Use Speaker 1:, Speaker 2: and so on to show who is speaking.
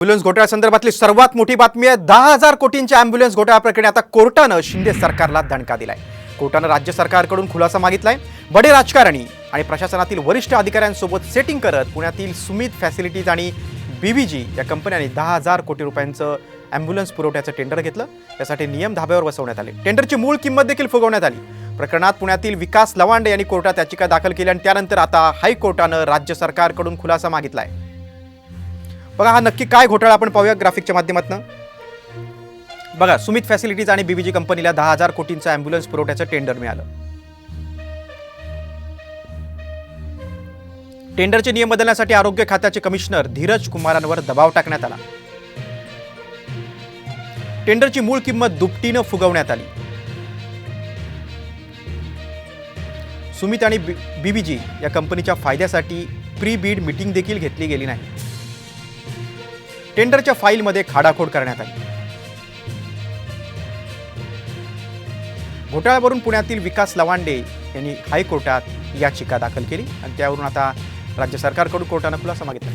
Speaker 1: Ambulance घोटाळ्यासंदर्भातली सर्वात मोठी बातमी आहे. दहा हजार कोटींच्या अँब्युलन्स घोटाळा प्रकरणी आता कोर्टानं शिंदे सरकारला दणका दिलाय. कोर्टानं राज्य सरकारकडून खुलासा मागितलाय. बडे राजकारणी आणि प्रशासनातील वरिष्ठ अधिकाऱ्यांसोबत सेटिंग करत पुण्यातील सुमित फॅसिलिटीज आणि बीबीजी या कंपन्यांनी दहा हजार कोटी रुपयांचं अँब्युलन्स पुरवठ्याचं टेंडर घेतलं. त्यासाठी नियम धाब्यावर बसवण्यात आले. टेंडरची मूळ किंमत देखील फुगवण्यात आली. प्रकरणात पुण्यातील विकास लवांडे यांनी कोर्टात याचिका दाखल केली आणि त्यानंतर आता हायकोर्टानं राज्य सरकारकडून खुलासा मागितला आहे बघा हा नक्की काय घोटाळा आपण पाहूया ग्राफिकच्या माध्यमातून. बघा सुमित फॅसिलिटीज आणि बीबीजी कंपनीला दहा हजार कोटींचं अँब्युलन्स पुरवठ्याचं टेंडर मिळालं. टेंडरचे नियम बदलण्यासाठी आरोग्य खात्याचे कमिशनर धीरज कुमारांवर दबाव टाकण्यात आला. टेंडरची मूळ किंमत दुपटीनं फुगवण्यात आली. सुमित आणि बीबीजी या कंपनीच्या फायद्यासाठी प्री बीड मीटिंग देखील घेतली गेली नाही. टेंडरच्या फाईलमध्ये खाडाखोड करण्यात आली. घोटाळ्यावरून पुण्यातील विकास लवांडे यांनी हायकोर्टात याचिका दाखल केली आणि त्यावरून आता राज्य सरकारकडून कोर्टानं खुलासा मागितला.